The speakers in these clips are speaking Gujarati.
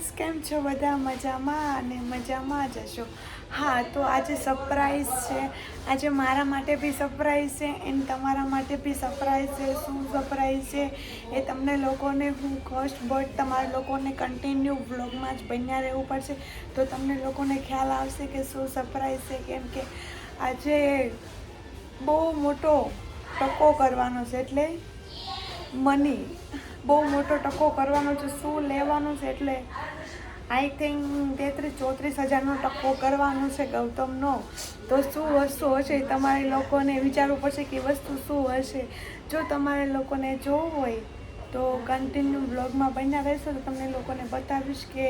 ગાઈસ કેમ છો? બધા મજામાં અને મજામાં જ હશો. હા, તો આજે સરપ્રાઈઝ છે. આજે મારા માટે બી સરપ્રાઈઝ છે એન્ડ તમારા માટે બી સરપ્રાઈઝ છે. શું સરપ્રાઈઝ છે? એ તમને લોકોને હું ફર્સ્ટ બટ તમારા લોકોને કન્ટિન્યુ વ્લોગમાં જ બન્યા રહેવું પડશે. તો તમને લોકોને ખ્યાલ આવશે કે શું સરપ્રાઈઝ છે. કેમ કે આજે બહુ મોટો ટકો કરવાનો છે એટલે મની બહુ મોટો ટકો કરવાનો છે. શું લેવાનું છે એટલે આઈ થિંક તેત્રીસ, ચોત્રીસ હજારનો ટકો કરવાનો છે ગૌતમનો. તો શું વસ્તુ હશે? તમારે લોકોને વિચારવું પડશે કે વસ્તુ શું હશે? જો તમારે લોકોને જોવું હોય તો કન્ટિન્યુ બ્લોગમાં બન્યા રહેશો તો તમને લોકોને બતાવીશ કે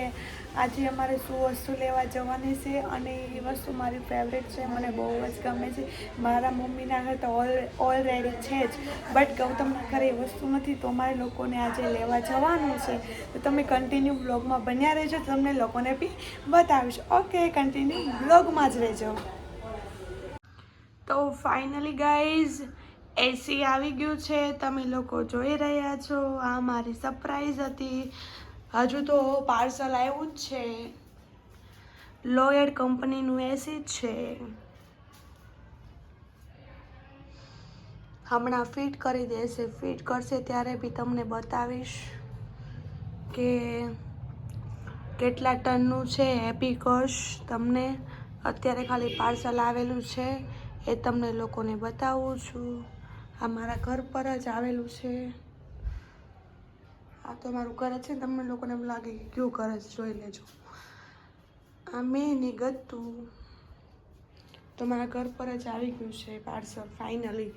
આજે અમારે શું વસ્તુ લેવા જવાની છે અને એ વસ્તુ મારી ફેવરેટ છે, મને બહુ જ ગમે છે. મારા મમ્મીના ઘરે તો ઓલ ઓલરેડી છે જ. બટ ગૌતમના ઘરે એ વસ્તુ નથી તો અમારે લોકોને આજે લેવા જવાનું છે. તો તમે કન્ટિન્યુ બ્લોગમાં બન્યા રહેજો તમને લોકોને બી બતાવીશ. ઓકે કન્ટિન્યુ બ્લોગમાં જ રહેજો. તો ફાઇનલી ગાઈઝ એસી આવી ગયું છે, તમે લોકો જોઈ રહ્યા છો, આ મારી સરપ્રાઈઝ હતી. હજુ તો પાર્સલ આવ્યું જ છે. લોયડ કંપનીનું એસી છે. હમણાં ફિટ કરી દેશે ફિટ કરશે ત્યારે બી તમને બતાવીશ કે કેટલા ટનનું છે હેપી કશ તમને. અત્યારે ખાલી પાર્સલ આવેલું છે, એ તમને લોકોને બતાવું છું. આ મારા ઘર પર જ આવેલું છે. આ તો મારું ઘર છે તમને લોકોને એમ લાગે કે કયું ઘર જ જોઈ લેજો. આ મેં ને ગતું તો મારા ઘર પર જ આવી ગયું છે પાર્સલ ફાઇનલી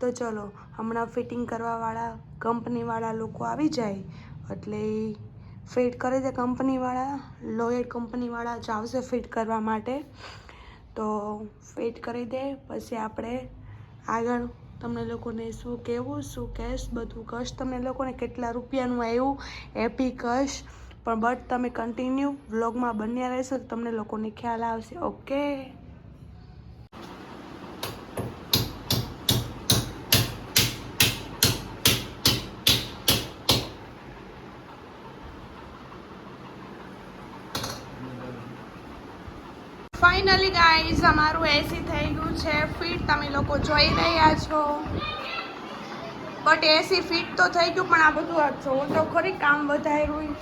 તો ચલો, હમણાં ફિટિંગ કરવાવાળા કંપનીવાળા લોકો આવી જાય, એટલે ફિટ કરે છે કંપનીવાળા લોયડ કંપનીવાળા જ આવશે ફિટ કરવા માટે. તો ફિટ કરી દે, પછી આપણે આગળ તમને લોકોને શું કહેવું, શું કહેશ, બધું કશ તમને લોકોને કેટલા રૂપિયાનું આવ્યું એપી કશ પણ બટ તમે કન્ટિન્યુ વ્લોગમાં બન્યા રહેશો તો તમને લોકોને ખ્યાલ આવશે. ઓકે ફાઇનલી ગાઈઝ, અમારું એસી થઈ ગયું છે. ફિટ તમે લોકો જોઈ રહ્યા છો. બટ એસી ફિટ તો થઈ ગયું, પણ આ બધું જોવો તો ખરી કામ વધાર્યું.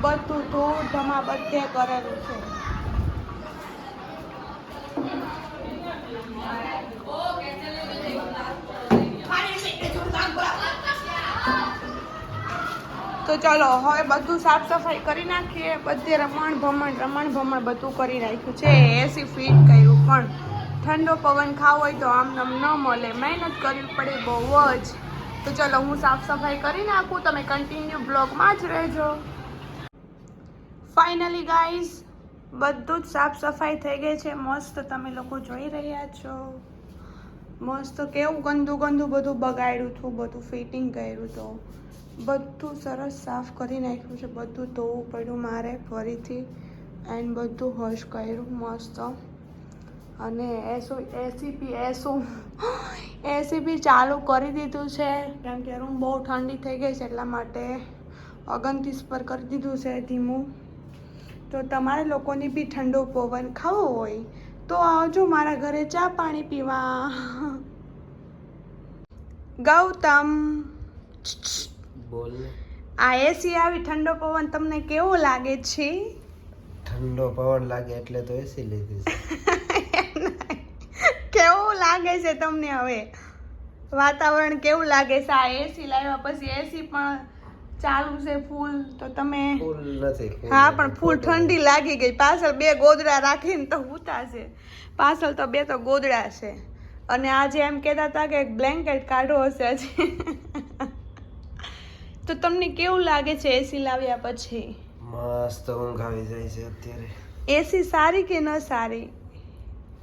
બધું ધૂળ ધમા બધે કરેલું છે. તો ચલો, હવે બધું સાફ સફાઈ કરી નાખીએ. બધે રમણ ભમણ રમણ ભમણ બધું કરી નાખ્યું છે. એસી ફીટ કર્યું, પણ ઠંડો પવન ખાવો હોય તો આમ નમ ન મળે. મહેનત કરવી પડે બહુ જ. તો ચલો, હું સાફ સફાઈ કરી નાખું. તમે કન્ટિન્યુ બ્લોગમાં જ રહેજો. ફાઇનલી ગાઈઝ બધું જ સાફ સફાઈ થઈ ગઈ છે. મસ્ત તમે લોકો જોઈ રહ્યા છો. મસ્ત કેવું ગંદુ ગંદુ બધું બગાડ્યું હતું, બધું ફિટિંગ કર્યું તો. બધું સરસ સાફ કરી નાખ્યું છે. બધું ધોવું પડ્યું મારે ફરીથી. એન્ડ બધું હશ કર્યું મસ્ત. અને એસો, એસીપી એસો, એસીપી ચાલુ કરી દીધું છે. કેમ કે રૂમ બહુ ઠંડી થઈ ગઈ છે એટલા માટે ઓગણત્રીસ પર કરી દીધું છે ધીમું. તો તમારે લોકોની બી ઠંડો પવન ખાવો હોય તો આવજો મારા ઘરે ચા પાણી પીવા. ગૌતમ. આ એસી આવી ઠંડો પવન તમને કેવો લાગે છે? ઠંડો પવન લાગે એટલે તો એસી લીધી છે. કેવું લાગે છે તમને હવે? વાતાવરણ કેવું લાગે છે? આ એસી લાવ્યા પછી એસી પણ ચાલુ છે ફૂલ તો તમે ફૂલ નથી હા પણ ફૂલ ઠંડી લાગી ગઈ. પાછળ બે ગોદડા રાખીને તો છે. પાછળ તો બે તો ગોદડા છે. અને આજે એમ કહેતા હતા કે બ્લેન્કેટ કાઢો હશે હજી તો તમને કેવું લાગે છે એસી લાવ્યા પછી? મસ્ત ઊંઘ આવી જાય છે અત્યારે. એસી સારી કે ન સારી?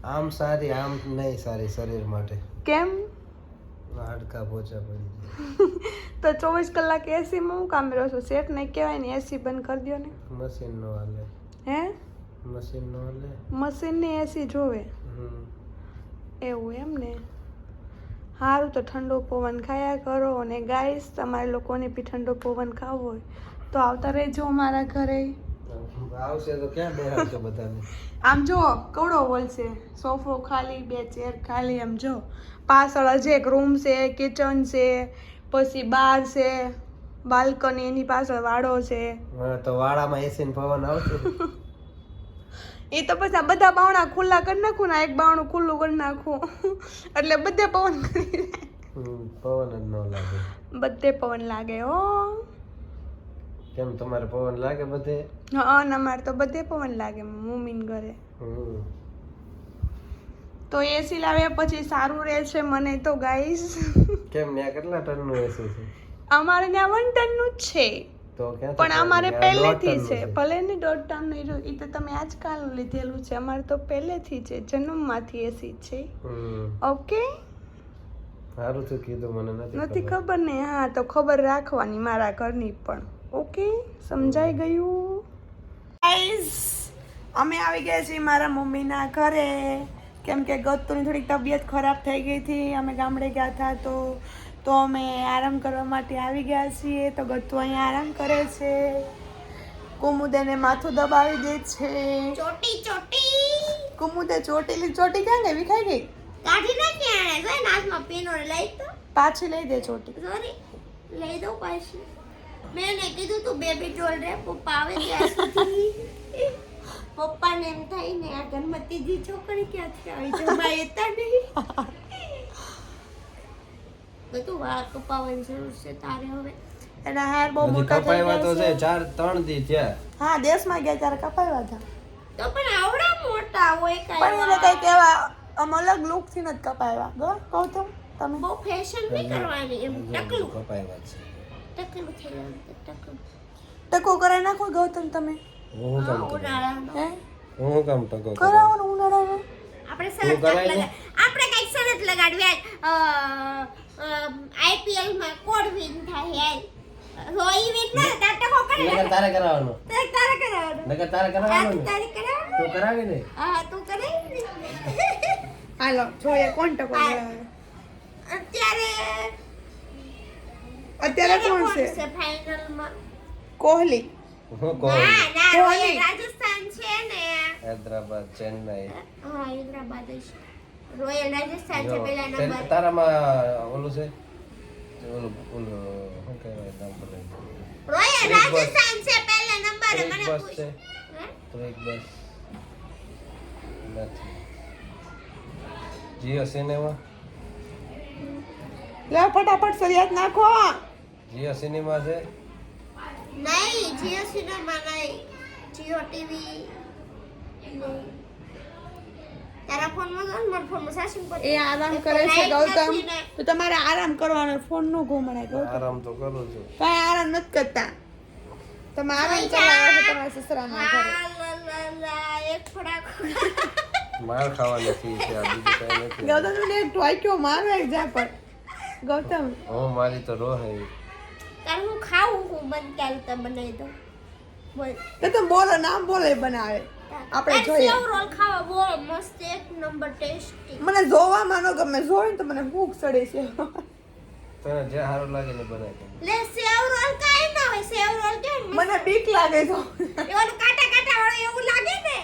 આમ સારી આમ નહીં સારી શરીર માટે. કેમ? હાડકા પોચા પડી તો ચોવીસ કલાક એસીમાં હું કામ રહ્યો છું? શેઠ નહીં કહેવાય ને એસી બંધ કરી દો ને. મશીન નો હાલે. હે? મશીન નો હાલે? મશીનની એસી જોવે. એવું એમ ને? સારું તો ઠંડો પવન ખાયા કરો અને ગાઈસ તમારે લોકોને બી ઠંડો પવન ખાવો હોય તો આવતા રહેજો અમારા ઘરે. આવશે તો ક્યાં બેહાડશો બધાને? આમ જો કવડો હોલ છે. સોફો ખાલી બે ચેર ખાલી આમ જો પાછળ હજી એક રૂમ છે કિચન છે પછી બાર છે બાલ્કની એની પાછળ વાડો છે. તો વાડામાં એસી ને પવન આવશે? એ તો પછી આ બધા બાવણા ખુલ્લા કરી નાખું ને એક બાવણું ખુલ્લું કરી નાખું. એટલે બધે પવન કરી પવન જ ન લાગે. બધે પવન લાગે હો. કેમ તમારે પવન લાગે બધે? હા ને અમારે તો બધે પવન લાગે મમ્મીને ઘરે. તો એસી લાવ્યા પછી સારું રહે છે મને તો ગાઈસ કેમ ત્યાં કેટલા ટનનું એસી છે? અમારે ત્યાં વન ટનનું જ છે. પણ અમારે પહેલેથી છે. ભલે ને દોઢ ટન નહીં રહ્યું એ તો તમે આજકાલ લીધેલું છે. અમારે તો પહેલેથી છે. જન્મમાંથી એસી છે. ઓકે? સારું તો કીધું મને નથી ખબર. ને? હા તો ખબર રાખવાની મારા ઘરની પણ. ઓકે? સમજાઈ ગયું? ગાઈઝ અમે આવી ગયા છીએ મારા મમ્મીના ઘરે. કેમ કે ગતુની થોડીક તબિયત ખરાબ થઈ ગઈ હતી. અમે ગામડે ગયા હતા તો તો અમે આરામ કરવા માટે આવી ગયા છીએ. તો ગત્તુ અહીંયા આરામ કરે છે. કુમુદેને માથું દબાવી દે છે. ચોટી ચોટી. કુમુદે ચોટીલી ચોટી ક્યાં ગઈ? વિખાઈ ગઈ? કાઢી નાખી આણે જોઈ નાચમાં પીનો લઈ તો. પાછી લઈ દે ચોટી. સોરી લઈ દઉં પાછી. મેં એને કીધું તું બેબી ડોલ રે પપ્પા આવે ત્યાં સુધી. પપ્પાને એમ થાય ને આ ગણમતીજી છોકરી ક્યાંથી આવી? જમાય એતા નહીં. બધું વાળ કપાવવાની જરૂર છે તારે હવે. એના હાર બહુ મોટા થઈ તો ગયા છે ચાર ત્રણ દી થયા. હા દેશમાં ગયા ત્યારે કપાવ્યા હતા. તો પણ આવડા મોટા હોય પણ એને કઈ કેવા આમ અલગ લુકથી નથી કપાવ્યા ગો ગૌતમ તમે. બહુ ફેશન નહીં કરવાની એમ ટકલું. કપાવ્યા છે. ટકલું થઈ ગયું ટકલું. ટકો કરાઈ નાખો ગૌતમ તમે. હું કામ કરું હે? હું કામ ટકો કરાવો ને ઉનાળામાં. આપણે સરત આપણે કંઈક સરત લગાડવી આઈપીએલમાં કોણ વિન થાય યાર રોઈ વિન ના તાર ટકો કરે નકર તારે કરાવવાનું. તો તારે કરાવવાનું. નકર તારે આ ને. તારે કરાવવાનું. તું કરાવી ને હા તું કરે હાલો જોઈએ કોણ ટકો અત્યારે અત્યારે કોણ છે? ફાઇનલમાં કોહલી. હું કહું ના ના ધોની. રોયલ રાજસ્થાન છે ને. હૈદરાબાદ ચેન્નઈ. હા હૈદરાબાદ રોયલ રાજસ્થાન છે પહેલા નંબર. તારામાં ઓલું છે? ઓલું ઓલું શું કહેવાય નામ રોયલ બસ. રાજસ્થાન છે પહેલા નંબરે મને બસ છે. તો એક બસ નથી. જીઓ સિનેમા લે ફટાફટ ફરિયાદ નાખો. જીઓ સિનેમા છે? નહીં જીઓ સિનેમા નહીં. જીઓ ટીવી તારા ફોનમાં તો મારા ફોનમાં સાસુ પર એ આરામ કરે છે ગૌતમ. તો તમારે આરામ કરવાનો ફોન નો ઘુમણાય ગૌતમ. આરામ તો કરું છું. કઈ આરામ નથી કરતા. તમે આરામ કરાવો છો તમારા સસરાના ઘરે. એક ફડાકો. માર ખાવાની છે આ બીજું કઈ નથી. ગૌતમ તમને એક ટોયક્યો મારો એક જા પર ગૌતમ. મારી તો રોહ હે. તાર હું ખાવું હું બંધ ક્યારે તો બનાવી દઉં. તો તમે બોલો નામ બોલે બનાવે. આપણે જોઈએ. સેવ રોલ ખાવા. બહુ મસ્ત એક નંબર ટેસ્ટી. મને જોવામાં ન ગમે જોઈને તો મને ભૂખ ચડે છે. તને જે સારું લાગે ને બનાવી લે સેવ રોલ કાઈ ના હોય સેવ રોલ કે મને બીક લાગે તો એવાનું કાટા કાટા વાળું એવું લાગે ને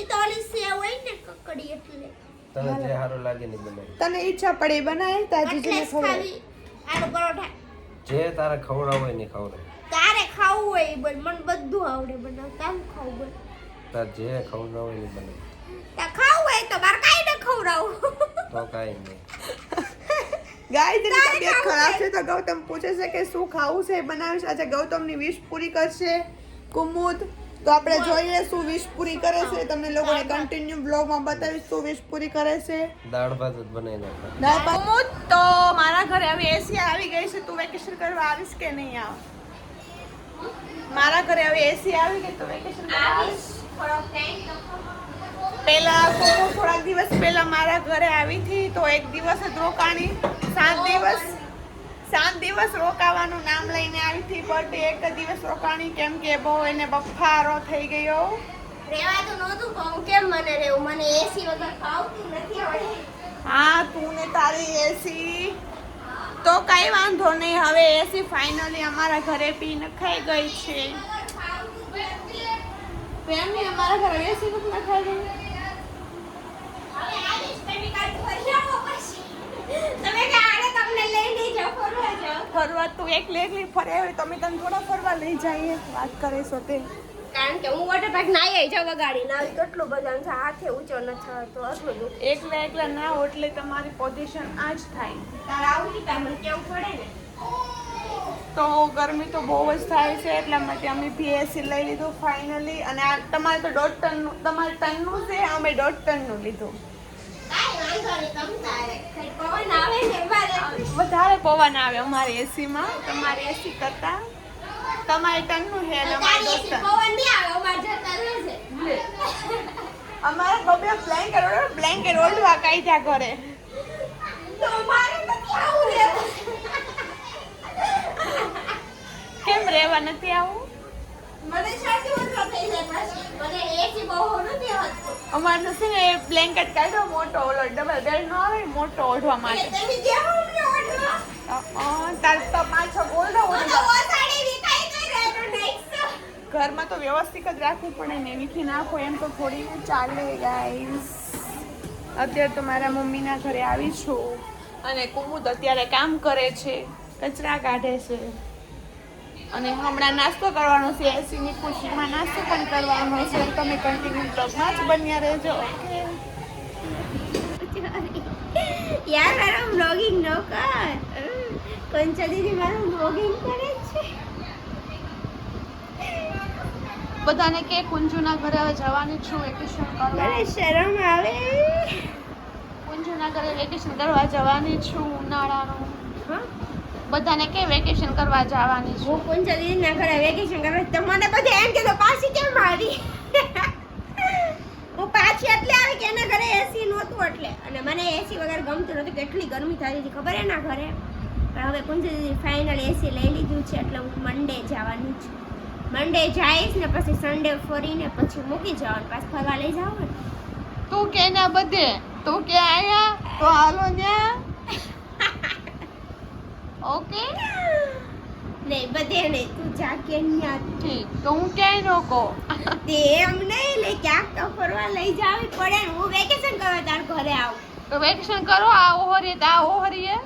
એ તો ઓલી સેવ હોય ને કકડી એટલે. તને જે સારું લાગે ને બનાવી તને ઈચ્છા પડે એ બનાય તાજી જે ખાવી. આનો પરોઠા. જે તારે ખવડાવ હોય ને ખવડાવ તારે ખાવું હોય એ બોલ મને બધું આવડે બનાવતા હું ખાવું બોલ. તાર જે ખવડાવ હોય ને બનાવ તાર ખાવું હોય તો મારે કાંઈ ન ખવડાવું. તો કાંઈ નહીં. ગાય તેની તબિયત ખરાબ છે? છે તો ગૌતમ પૂછે છે કે શું ખાવું છે એ બનાવીશ આજે ગૌતમની વિશ પૂરી કરશે કુમુદ. તો આપણે જોઈએ શું વિશ પૂરી કરે છે. તમને લોકોને કન્ટિન્યુ બ્લોગમાં બતાવીશ શું વિશ પૂરી કરે છે. દાળ ભાત જ બનાવી નાખા. કુમુદ તો મારા ઘરે હવે એસી આવી ગઈ છે. તું વેકેશન કરવા આવીશ કે નહીં આવ? મારા ઘરે હવે એસી આવી ગઈ તો વેકેશન કરવા આવીશ? પહેલા કોકો થોડાક દિવસ પહેલા મારા ઘરે આવી હતી તો એક દિવસ જ રોકાણી. સાત દિવસ સાત દિવસ રોકાવાનું નામ લઈને આવી હતી બટ એક દિવસ રોકાણી. કેમ કે બહુ એને બફારો થઈ ગયો. રેવા તો નહોતું પણ કેમ મને રહેવું? મને એસી વગર ખાવતું નથી હા તું ને તારી એસી તો કઈ વાંધો નહીં હવે એસી ફાઇનલી અમારા ઘરે પી નખાઈ ગઈ છે. પ્રેમની અમારા ઘરે એસી નથી તમે ફરવા તમે તું એકલી એકલી ફરે હોય તો અમે તને થોડા ફરવા લઈ જઈએ વાત કરે છો તે. કારણ કે હું વોટર પાર્ક ના આવી જાવ ગાડી ના આવી કેટલું બધા છે હાથે ઊંચો ન તો આટલું દુઃખ એકલા એકલા ના હો એટલે તમારી પોઝિશન આ જ થાય. તારે આવું મને કેવું પડે ને? તો ગરમી તો બહુ જ થાય છે એટલા માટે અમે પીએસસી લઈ લીધું ફાઇનલી અને આ તમારે તો દોઢ ટનનું તમારે ટનનું છે અમે દોઢ ટનનું લીધું. વધારે પવન આવે અમારે એસીમાં તમારે એસી કરતા. તમારે ટનનું છે અમારે દોઢ ટન અમારે બબે બ્લેન્કેટ ઓળવા કાઢ્યા ઘરે. તો અમારે નથી આવું કેમ રહેવા નથી આવું? મને શાંતિ ઓછો થઈ જાય પાછી. મને એસી બહુ નથી હોતું. અમારનો છે ને બ્લેન્કેટ કાઢો મોટો ઓલો ડબલ બેડ નો આવે મોટો ઓઢવા માટે. તમે જેવો અમને ઓઢો અ, અ, તાર તો પાછો ગોલ્ડો હું ઓઢી તો જાવ. ઓસાડી વિખાઈ ગઈ રહેતો નેક્સ્ટ ઘરમાં તો વ્યવસ્થિત જ રાખવું પડે ને વિખી નાખો એમ તો થોડી ચાલે ગાઈસ અત્યારે તો મારા મમ્મીના ઘરે આવી છું. અને કુમુદ અત્યારે કામ કરે છે કચરા કાઢે છે. અને હમણાં નાસ્તો કરવાનો છે એસીની ખુશીમાં નાસ્તો પણ કરવાનો છે. તમે કન્ટિન્યુ બ્લોગમાં જ બન્યા રહેજો યાર મારો બ્લોગિંગ ન કર. કંચા દીદી મારું બ્લોગિંગ કરે છે. બધાને કે કુંજુના ઘરે હવે જવાની છું વેકેશન કરવા. શરમ આવે. કુંજુના ઘરે વેકેશન કરવા જવાની છું ઉનાળાનું? બધાને કે વેકેશન કરવા જવાની છું? હું પંચા દીદી ના ઘરે વેકેશન કરવા? તો મને બધા એમ કે તો પાછી કેમ આવી? હું પાછી એટલે આવી કે એના ઘરે એસી નહોતું એટલે. અને મને એસી વગર ગમતું નહોતું કેટલી ગરમી થતી હતી ખબર એના ઘરે? પણ હવે પંચા દીદી ફાઇનલ એસી લઈ લીધું છે એટલે હું મંડે જવાની છું. મંડે જઈશ ને પછી સન્ડે ફરીને પછી મૂકી જવાનું. પાછું ફરવા લઈ જાવ તું કે ના બધે? તું કે આયા? તો હાલો ન્યા. ઓકે? નહીં બધે નહીં તું જા કે ઠીક તો હું ક્યાંય રોકો તે એમ નહીં લે ક્યાંક તો ફરવા લઈ જાવી પડે ને હું વેકેશન કરવા તાર ઘરે આવું. તો વેકેશન કરો આ ઓહરીએ તો આ ઓહરીએ.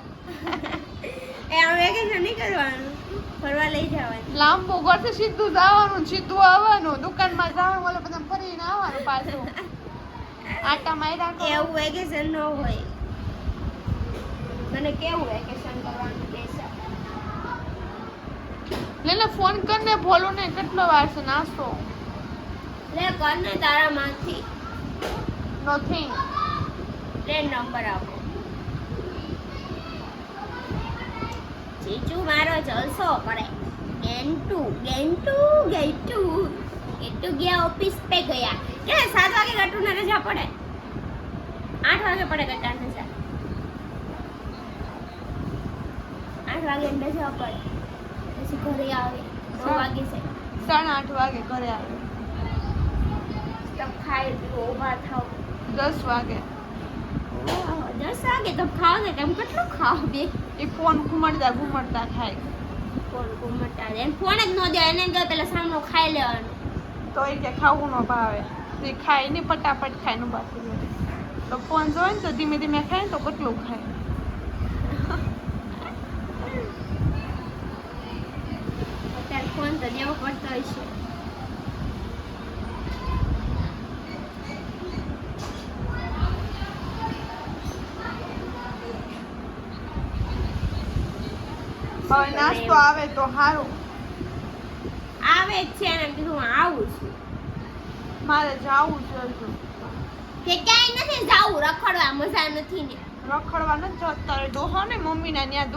એ આમ વેકેશન નહીં કરવાનું ફરવા લઈ જવાનું. લાંબુ ઘરથી સીધું જવાનું સીધું આવવાનું દુકાનમાં જવાનું બોલે બધા ફરીને આવવાનું પાછું. આટા માર્યા. એવું વેકેશન ન હોય. મને કેવું વેકેશન કરવાનું કે છે લે લે ફોન કરને ભોલું ને કેટલો વાર છે નાસ્તો લે કર ને તારામાંથી નથિંગ લે નંબર આપો. ચીચુ મારો જલસો પડે ગેન્ટુ ગેન્ટુ ગેન્ટુ. ગેન્ટુ ગયા ઓફિસ પે ગયા. કે સાત વાગે ગટુને રજા પડે? આઠ વાગે પડે ગટાને રજા. આઠ વાગે રજા પડે. પછી ઘરે આવે. નવ વાગે છે સાડા આઠ વાગે ઘરે આવે. તબ ખાઈ ઊભા થાવ. દસ વાગે. દસ વાગે તો ખાવ ને તેમ કેટલું ખાવ બે? એ ફોન ઘુમડતા ઘુમડતા ખાય ફોન ઘુમડતા એને ફોન જ ન દે એને કહે પેલા સામનો ખાઈ લેવાનું. તો એ કે ખાવું ન ભાવે. એ ખાય ને ફટાફટ ખાયનું બાકી તો ફોન જોવે ને તો ધીમે ધીમે ખાય ને તો કેટલું ખાય. અત્યારે ફોન તો દેવો પડતો હોય છે. હવે નાસ્તો આવે તો સારું આવે જ છે ને કીધું હું આવું છું. મારે જાવું છે કે ક્યાંય નથી જવું રખડવા મજા નથી ને. રખડવા નથી જતા ડોહો ને મમ્મીના ત્યાં